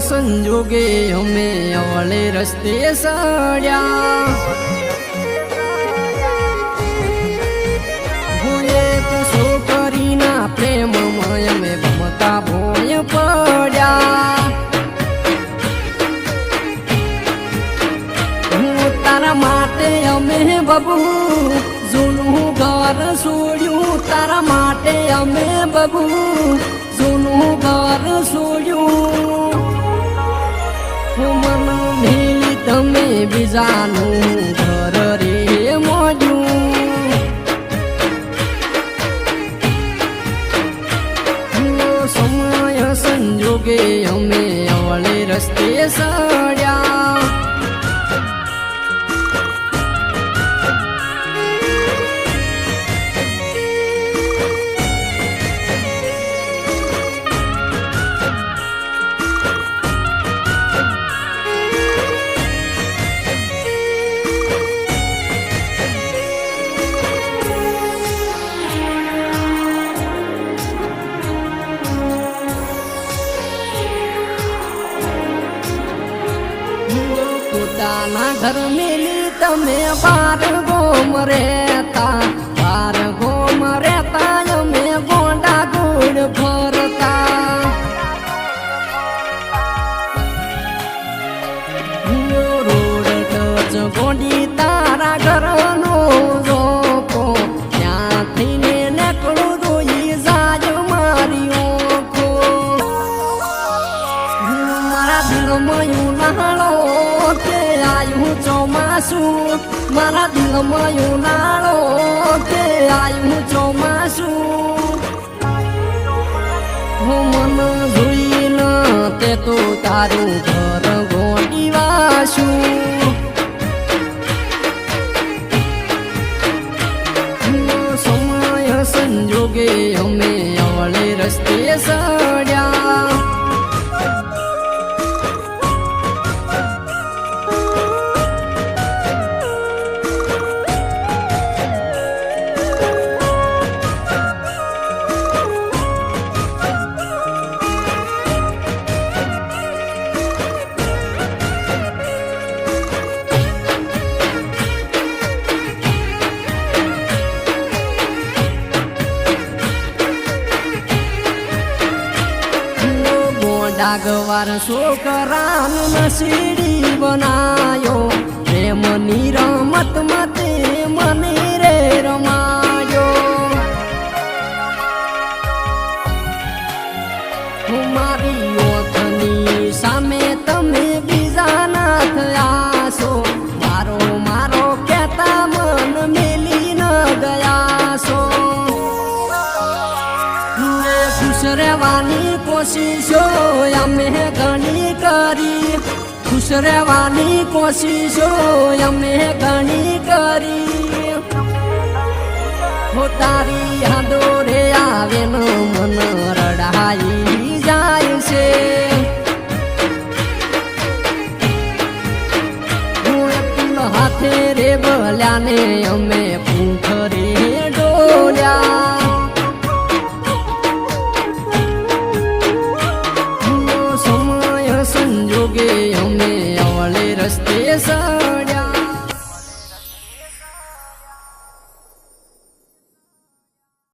સંજોગે અમે અવળે રસ્તે સડ્યા. છોકરીના પ્રેમમાં અમે ભમતા ભોય પડ્યા. તારા માટે અમે બબુ જૂનું ઘર છોડ્યું તારા માટે અમે બબુ જૂનું ઘર છોડ્યું બીજાનું ઘર રે મોજું. સમય સંજોગે અમે અવળે રસ્તે સડ્યા પોતાના ઘર મેલી તમે બાર ગોમ ચોમાસું મારા દિલમાં ઉનાળો કે આયું ચોમાસું. હું મન જોઈને તે તો તારું ઘર ગોંડી વાસું. સમય સંજોગે અમે અવળે રસ્તે સડ્યા ડાગવાર છોકરાનું નસીડી બનાયો. પ્રેમની રમત મતે મને રે રમાયો. મારી ખુશ રહેવાની કોશિશો અમે ઘણી કરી. ખુશ રહેવાની કોશિશો અમે ઘણી કરી. હો તારી યાદો આવે મન રડાઈ જાય છે. હાથે રે ભલ્યાને અમે